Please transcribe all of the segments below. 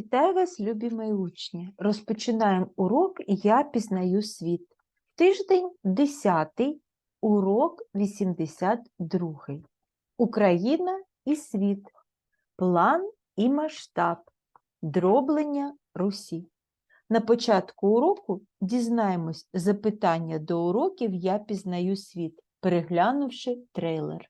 Вітаю вас, любі мої учні. Розпочинаємо урок Я пізнаю світ. Тиждень 10, урок 82. Україна і світ. План і масштаб. Дроблення Русі. На початку уроку дізнаємось запитання до уроків Я пізнаю світ, переглянувши трейлер.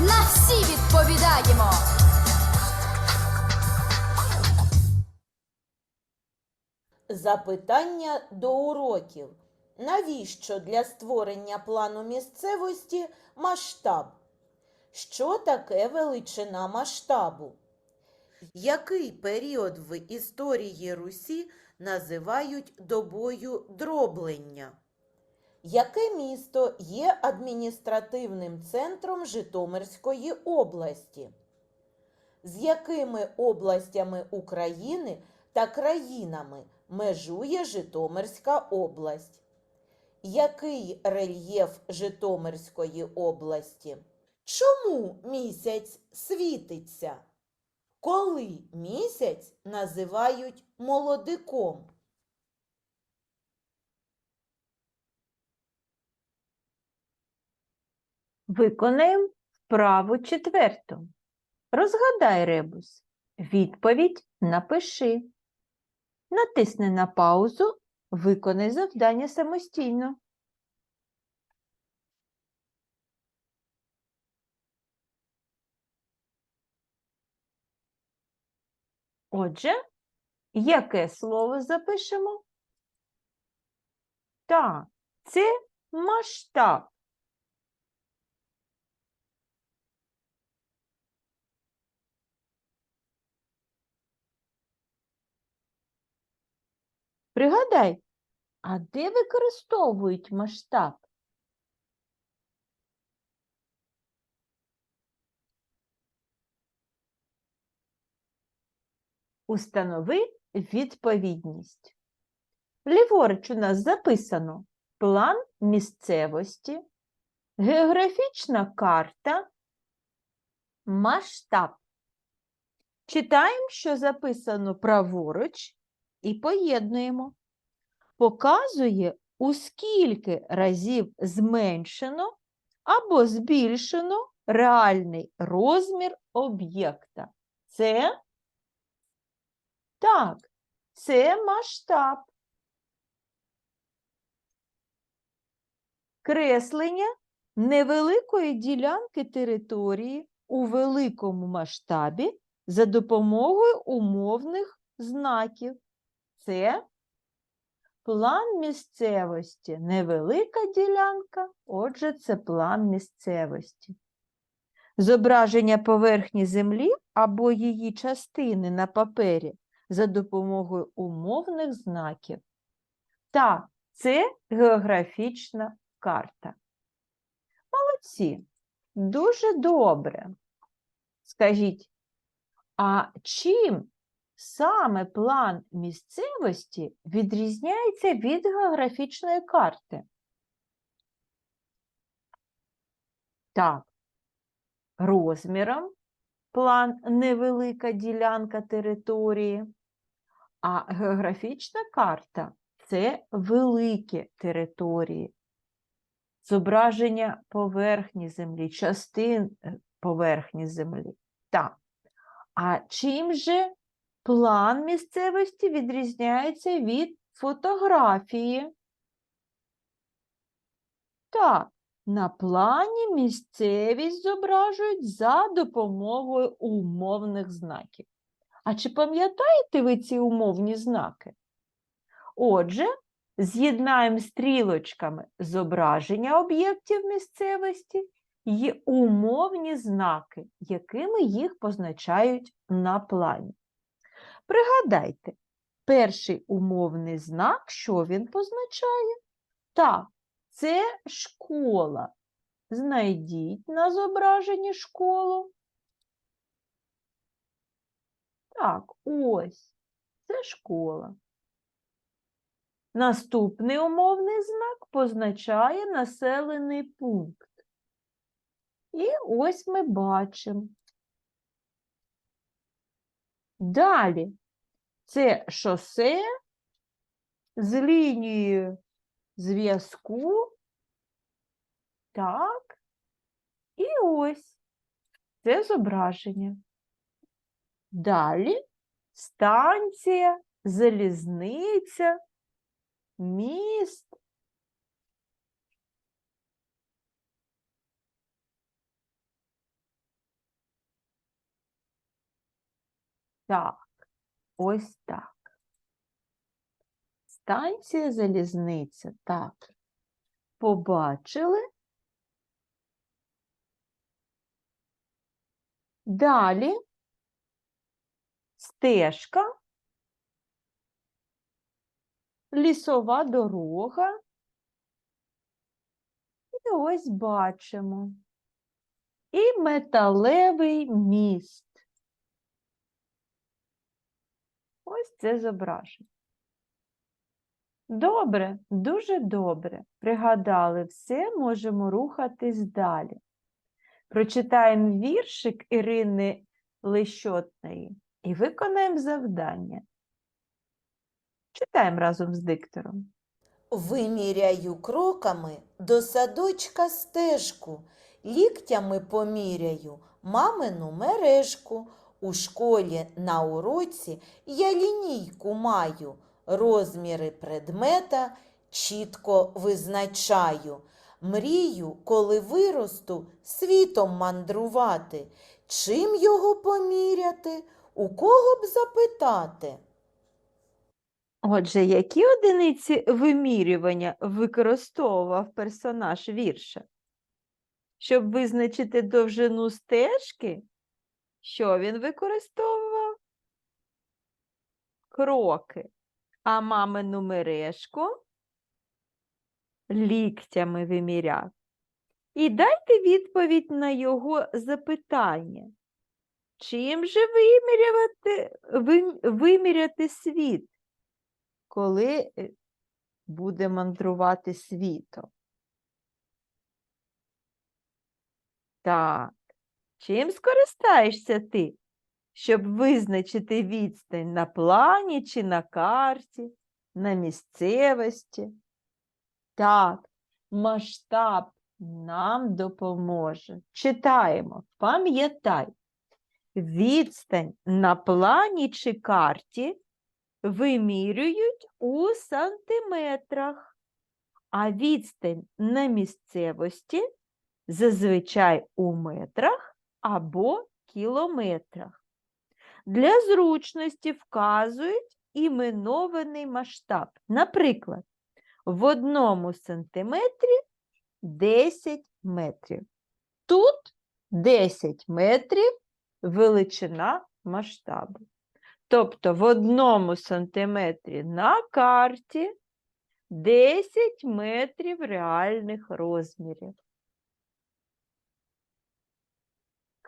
на всі відповідаємо. Запитання до уроків. Навіщо для створення плану місцевості масштаб? Що таке величина масштабу? Який період в історії Русі називають добою дроблення? Яке місто є адміністративним центром Житомирської області? З якими областями України та країнами межує Житомирська область? Який рельєф Житомирської області? Чому місяць світиться? Коли місяць називають молодиком? Виконаємо вправу четверту. Розгадай ребус. Відповідь напиши. Натисни на паузу, виконай завдання самостійно. Отже, яке слово запишемо? Так, це масштаб. Пригадай, а де використовують масштаб? Установи відповідність. Ліворуч у нас записано план місцевості, географічна карта, масштаб. Читаємо, що записано праворуч, і поєднуємо. Показує, у скільки разів зменшено або збільшено реальний розмір об'єкта. Це так, це масштаб. Креслення невеликої ділянки території у великому масштабі за допомогою умовних знаків. Це план місцевості. Невелика ділянка, отже, це план місцевості. Зображення поверхні землі або її частини на папері за допомогою умовних знаків. Так, це географічна карта. Молодці, дуже добре. Скажіть, а чим саме план місцевості відрізняється від географічної карти? Так, розміром план невелика ділянка території, а географічна карта це великі території. Зображення поверхні землі, частин е, поверхні землі. Так. А чим же план місцевості відрізняється від фотографії? Так, На плані місцевість зображують за допомогою умовних знаків. А чи пам'ятаєте ви ці умовні знаки? Отже, з'єднаємо стрілочками зображення об'єктів місцевості і умовні знаки, якими їх позначають на плані. Пригадайте, перший умовний знак, що він позначає? Так, це школа. Знайдіть на зображенні школу. Так, ось, це школа. Наступний умовний знак позначає населений пункт. І ось ми бачимо. Далі це шосе з лінією зв'язку. Так. І ось це зображення. Далі станція, залізниця, міст. Так, ось так. Станція залізниця. Так. Побачили. Далі стежка, лісова дорога. І ось бачимо. І металевий міст. Ось це зображення. Добре, дуже добре. Пригадали все, можемо рухатись далі. Прочитаємо віршик Ірини Лещотної і виконаємо завдання. Читаємо разом з диктором. Виміряю кроками до садочка стежку, ліктями поміряю мамину мережку. У школі на уроці я лінійку маю, розміри предмета чітко визначаю. Мрію, коли виросту, світом мандрувати. Чим його поміряти? У кого б запитати? Отже, які одиниці вимірювання використовував персонаж вірша? Щоб визначити довжину стежки, що він використовував? Кроки. А мамину мережку ліктями виміряв. І дайте відповідь на його запитання. Чим же виміряти, виміряти світ, коли е, буде мандрувати світом? Так, чим скористаєшся ти, щоб визначити відстань на плані чи на карті, на місцевості? Так, масштаб нам допоможе. Читаємо, пам'ятай, відстань на плані чи карті вимірюють у сантиметрах, а відстань на місцевості зазвичай у метрах або кілометрах. Для зручності вказують іменований масштаб. Наприклад, в одному сантиметрі 10 метрів. Тут 10 метрів величина масштабу. Тобто в одному сантиметрі на карті 10 метрів реальних розмірів.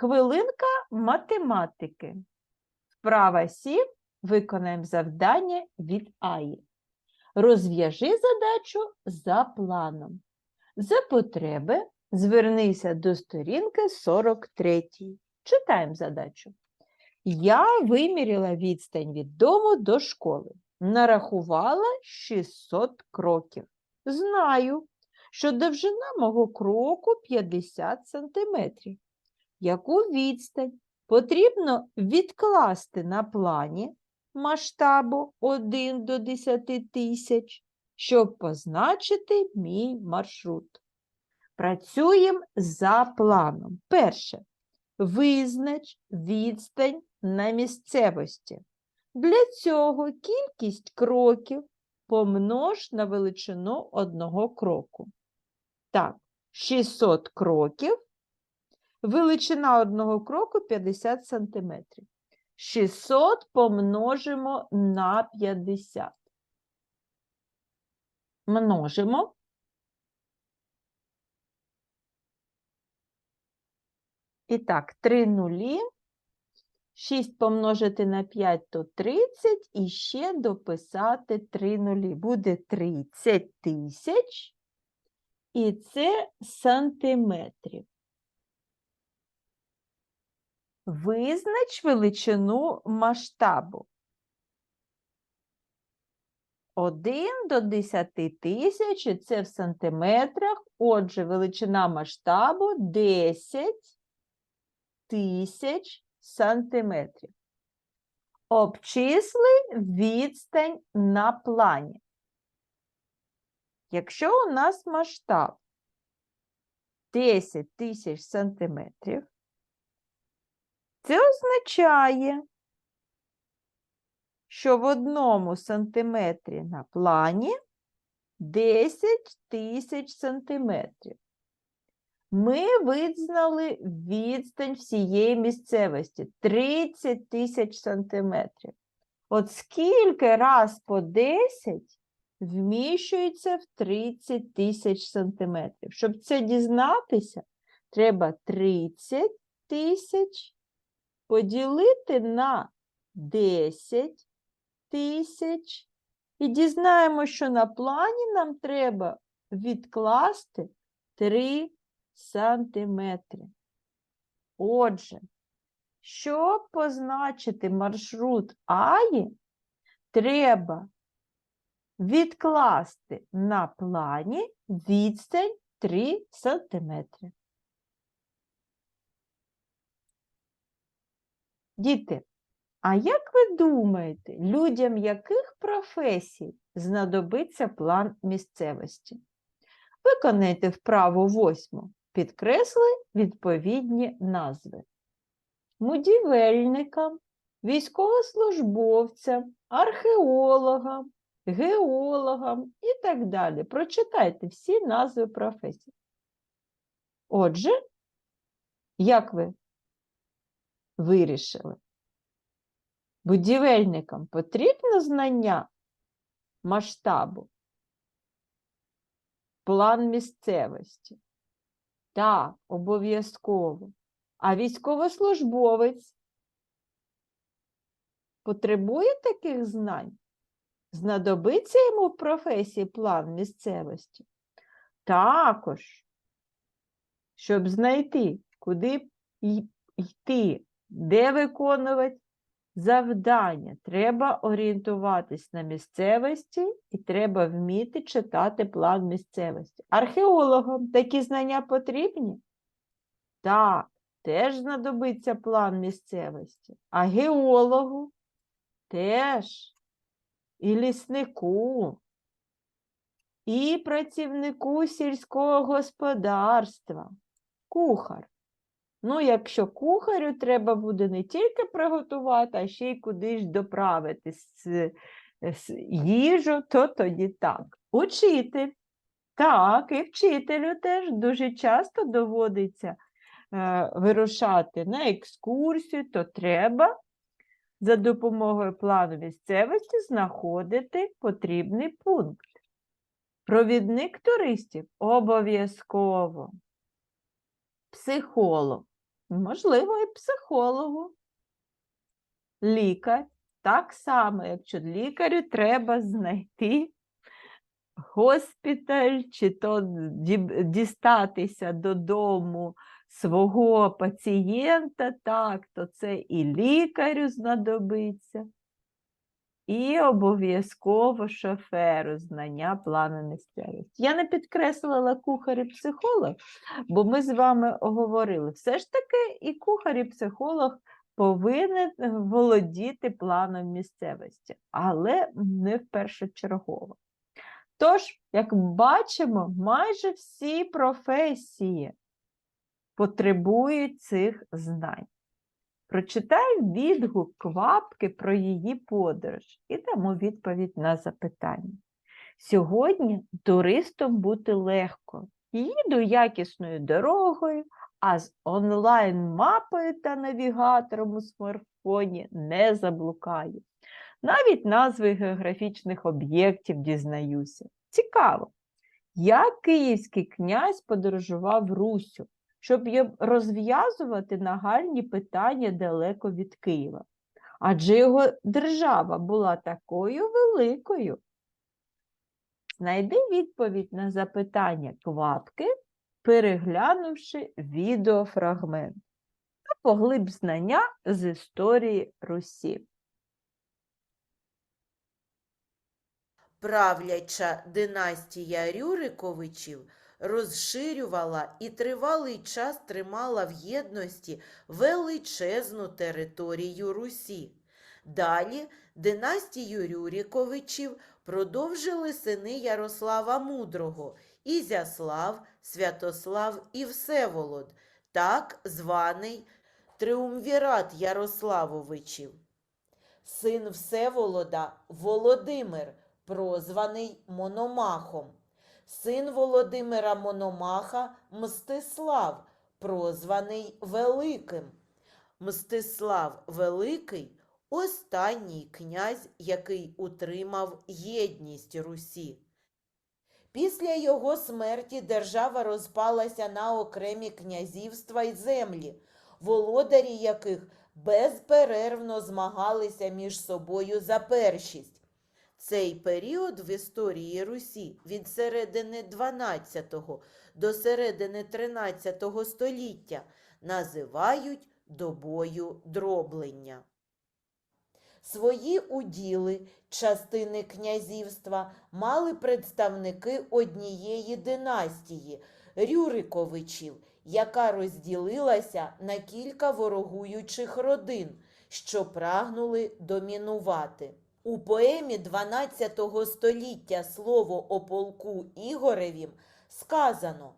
Хвилинка математики. Вправа 7 виконаємо завдання від АІ. Розв'яжи задачу за планом. За потреби звернися до сторінки 43. Читаємо задачу. Я виміряла відстань від дому до школи. Нарахувала 600 кроків. Знаю, що довжина мого кроку 50 сантиметрів. Яку відстань потрібно відкласти на плані масштабу 1 до 10 тисяч, щоб позначити мій маршрут. Працюємо за планом. Перше. Визнач відстань на місцевості. Для цього кількість кроків помнож на величину одного кроку. Так, 600 кроків. Величина одного кроку 50 см. 600 помножимо на 50. Множимо. І так, 3 нулі. 6 помножити на 5 то 30 і ще дописати 3 нулі. Буде 30 тисяч. І це сантиметрів. Визнач величину масштабу. 1 до 10 тисяч, це в сантиметрах. Отже, величина масштабу 10 тисяч сантиметрів. Обчисли відстань на плані. Якщо у нас масштаб 10 тисяч сантиметрів, це означає, що в одному сантиметрі на плані 10 тисяч сантиметрів. Ми визнали відстань всієї місцевості 30 тисяч сантиметрів. От скільки раз по 10 вміщується в 30 тисяч сантиметрів. Щоб це дізнатися, треба 30 тисяч поділити на 10 тисяч. І дізнаємося, що на плані нам треба відкласти 3 сантиметри. Отже, щоб позначити маршрут Аї, треба відкласти на плані відстань 3 сантиметри. Діти, а як ви думаєте, людям яких професій знадобиться план місцевості? Виконайте вправу восьму. Підкресли відповідні назви. Будівельникам, військовослужбовцям, археологам, геологам і так далі. Прочитайте всі назви професій. Отже, як ви вирішили? Будівельникам потрібно знання масштабу, план місцевості. Так, обов'язково. А військовослужбовець потребує таких знань? Знадобиться йому в професії план місцевості? Також, щоб знайти, куди йти, де виконувати завдання, треба орієнтуватись на місцевості і треба вміти читати план місцевості. Археологам такі знання потрібні? Так, теж знадобиться план місцевості. А геологу теж, і ліснику, і працівнику сільського господарства, кухар. Ну, якщо кухарю треба буде не тільки приготувати, а ще й кудись доправити с- с- їжу, то тоді так. Учитель. Так, і вчителю теж дуже часто доводиться е, вирушати на екскурсію, то треба за допомогою плану місцевості знаходити потрібний пункт. Провідник туристів обов'язково. Психолог, можливо, і психологу. Лікар. Так само, якщо лікарю треба знайти госпіталь, чи то дістатися додому свого пацієнта, так, то це і лікарю знадобиться, і обов'язково шоферу знання плану місцевості. Я не підкреслила кухар і психолог, бо ми з вами говорили, все ж таки і кухар, і психолог повинен володіти планом місцевості, але не впершочергово. Тож, як бачимо, майже всі професії потребують цих знань. Прочитай відгук квапки про її подорож і дамо відповідь на запитання. Сьогодні туристом бути легко. Їду якісною дорогою, а з онлайн-мапою та навігатором у смартфоні не заблукаю. Навіть назви географічних об'єктів дізнаюся. Цікаво, як київський князь подорожував Русю, щоб розв'язувати нагальні питання далеко від Києва. Адже його держава була такою великою. Знайди відповідь на запитання квапки, переглянувши відеофрагмент та поглиб знання з історії Русі. Правляча династія Рюриковичів розширювала і тривалий час тримала в єдності величезну територію Русі. Далі династію Рюриковичів продовжили сини Ярослава Мудрого Ізяслав, Святослав і Всеволод, так званий Триумвірат Ярославовичів. Син Всеволода Володимир, прозваний Мономахом. Син Володимира Мономаха Мстислав, прозваний Великим. Мстислав Великий останній князь, який утримав єдність Русі. Після його смерті держава розпалася на окремі князівства й землі, володарі яких безперервно змагалися між собою за першість. Цей період в історії Русі від середини 12 до середини 13 століття називають добою дроблення. Свої уділи, частини князівства мали представники однієї династії Рюриковичів, яка розділилася на кілька ворогуючих родин, що прагнули домінувати. У поемі 12 століття слово о полку Ігоревім сказано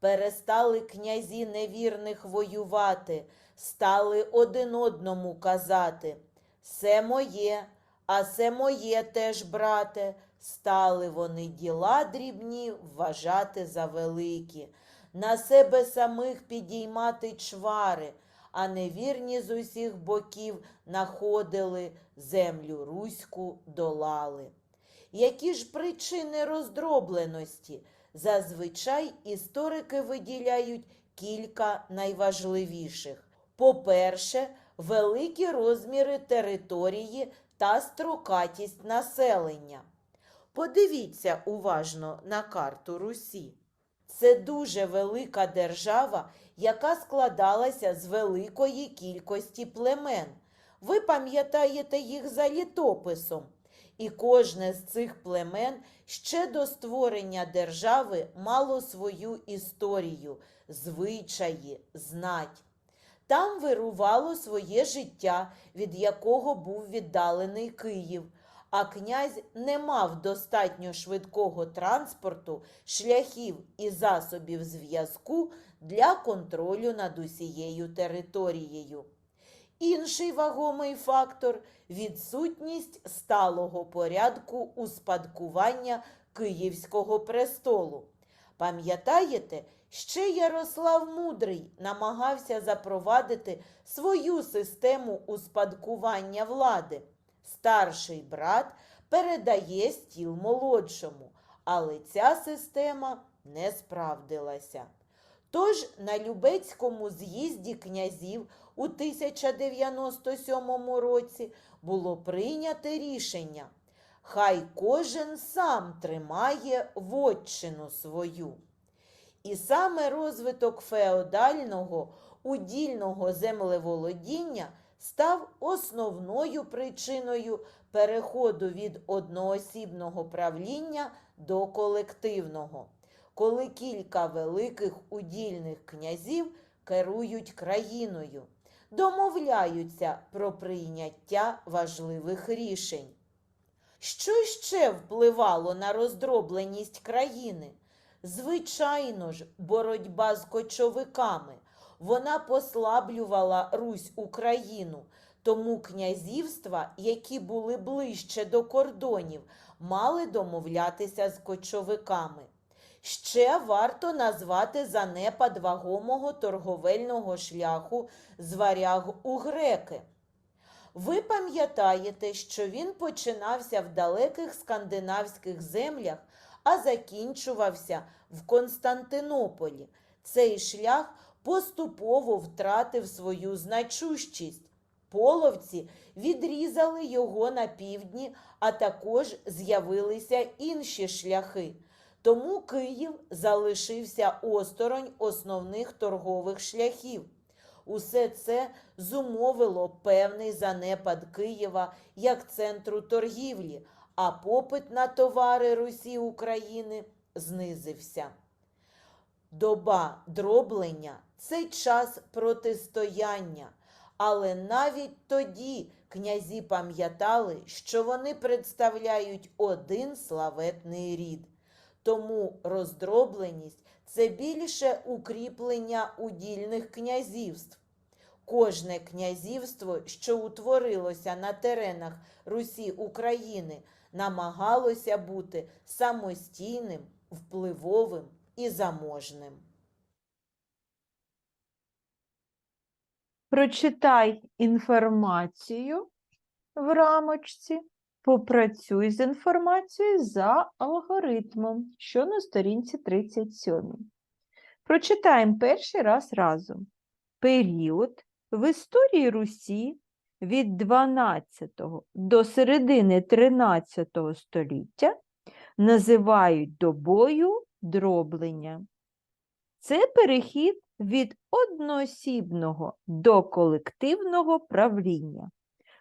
Перестали князі невірних воювати, стали один одному казати. Се моє, а се моє теж, брате, стали вони діла дрібні вважати за великі, на себе самих підіймати чвари, а невірні з усіх боків находили, землю руську долали. Які ж причини роздробленості? Зазвичай історики виділяють кілька найважливіших. По-перше, великі розміри території та строкатість населення. Подивіться уважно на карту Русі. Це дуже велика держава, яка складалася з великої кількості племен. Ви пам'ятаєте їх за літописом. І кожне з цих племен ще до створення держави мало свою історію, звичаї, знать. Там вирувало своє життя, від якого був віддалений Київ, а князь не мав достатньо швидкого транспорту, шляхів і засобів зв'язку для контролю над усією територією. Інший вагомий фактор відсутність сталого порядку успадкування Київського престолу. Пам'ятаєте, ще Ярослав Мудрий намагався запровадити свою систему успадкування влади. Старший брат передає стіл молодшому, але ця система не справдилася. Тож на Любецькому з'їзді князів у 1097 році було прийнято рішення хай кожен сам тримає вотчину свою. І саме розвиток феодального удільного землеволодіння став основною причиною переходу від одноосібного правління до колективного, коли кілька великих удільних князів керують країною, домовляються про прийняття важливих рішень. Що ще впливало на роздробленість країни? Звичайно ж, боротьба з кочовиками. Вона послаблювала Русь Україну, тому князівства, які були ближче до кордонів, мали домовлятися з кочовиками. Ще варто назвати занепад вагомого торговельного шляху з варяг у греки. Ви пам'ятаєте, що він починався в далеких скандинавських землях, а закінчувався в Константинополі. Цей шлях поступово втратив свою значущість. Половці відрізали його на півдні, а також з'явилися інші шляхи. Тому Київ залишився осторонь основних торгових шляхів. Усе це зумовило певний занепад Києва як центру торгівлі, а попит на товари Русі України знизився. Доба дроблення це час протистояння, але навіть тоді князі пам'ятали, що вони представляють один славетний рід. Тому роздробленість це більше укріплення удільних князівств. Кожне князівство, що утворилося на теренах Русі України, намагалося бути самостійним, впливовим і заможним. Прочитай інформацію в рамочці, попрацюй з інформацією за алгоритмом, що на сторінці 37. Прочитаємо перший раз разом. Період в історії Русі від 12 до середини 13 століття називають добою дроблення. Це перехід від одноосібного до колективного правління.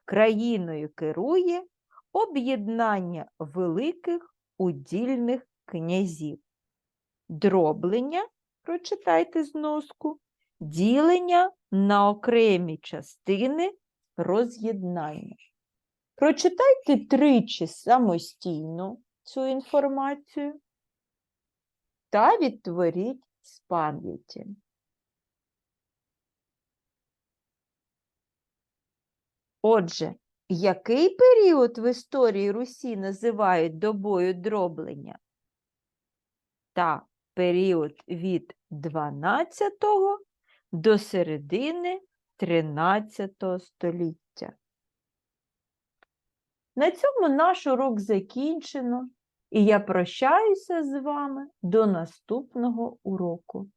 Країною керує об'єднання великих удільних князів. Дроблення, прочитайте зноску, ділення на окремі частини роз'єднання. Прочитайте тричі самостійно цю інформацію та відтворіть з пам'яті. Отже, який період в історії Русі називають добою дроблення? Так, період від 12 до середини 13 століття. На цьому наш урок закінчено, і я прощаюся з вами до наступного уроку.